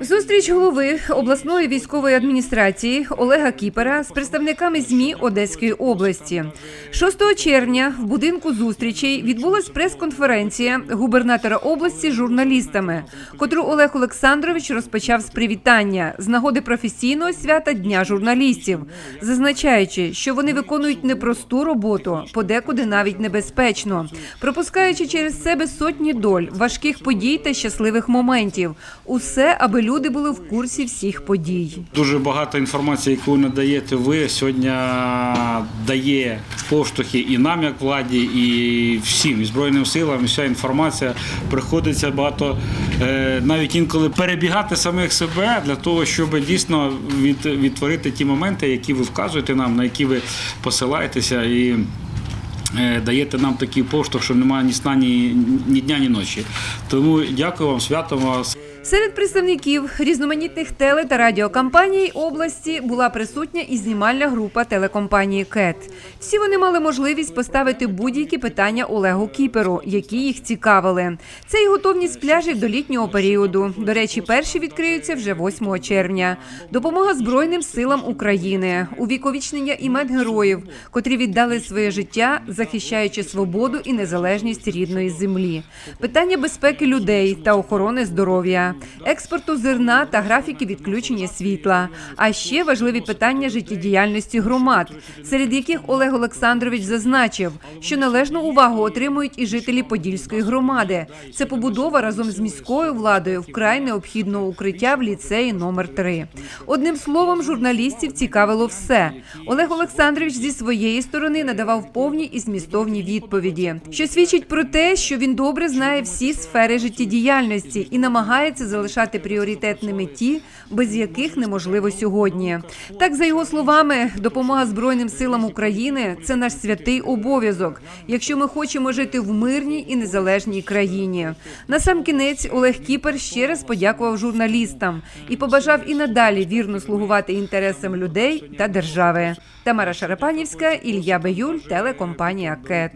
Зустріч голови обласної військової адміністрації Олега Кіпера з представниками ЗМІ Одеської області. 6 червня в будинку зустрічей відбулась прес-конференція губернатора області з журналістами, котру Олег Олександрович розпочав з привітання з нагоди професійного свята Дня журналістів, зазначаючи, що вони виконують непросту роботу, подекуди навіть небезпечно, пропускаючи через себе сотні доль, важких подій та щасливих моментів. Усе, аби люди були в курсі всіх подій. Дуже багато інформації, яку надаєте ви, сьогодні дає поштовхи і нам, як владі, і всім і Збройним силам. Вся інформація приходиться багато е, навіть інколи перебігати самих себе для того, щоб дійсно від, відтворити ті моменти, які ви вказуєте нам, на які ви посилаєтеся і. Е, Даєте нам такий поштовх, що немає ні сна, ні, ні дня, ні ночі. Тому дякую вам, свято вас. Серед представників різноманітних теле та радіокомпаній області була присутня і знімальна група телекомпанії КЕТ. Всі вони мали можливість поставити будь-які питання Олегу Кіперу, які їх цікавили. Це і готовність пляжів до літнього періоду. До речі, перші відкриються вже 8 червня. Допомога Збройним силам України, увіковічнення імен героїв, котрі віддали своє життя, захищаючи свободу і незалежність рідної землі. Питання безпеки людей та охорони здоров'я, експорту зерна та графіки відключення світла. А ще важливі питання життєдіяльності громад, серед яких Олег Олександрович зазначив, що належну увагу отримують і жителі Подільської громади. Це побудова разом з міською владою вкрай необхідного укриття в ліцеї номер 3 Одним словом, журналістів цікавило все. Олег Олександрович зі своєї сторони надавав повні і змістовні відповіді, що свідчить про те, що він добре знає всі сфери життєдіяльності і намагається залишати пріоритетними ті, без яких неможливо сьогодні. Так, за його словами, допомога Збройним силам України це наш святий обов'язок, якщо ми хочемо жити в мирній і незалежній країні. На сам кінець Олег Кіпер ще раз подякував журналістам і побажав і надалі вірно слугувати інтересам людей та держави. Тамара Шарапанівська, Ілля Беюль, телекомпанія КЕТ.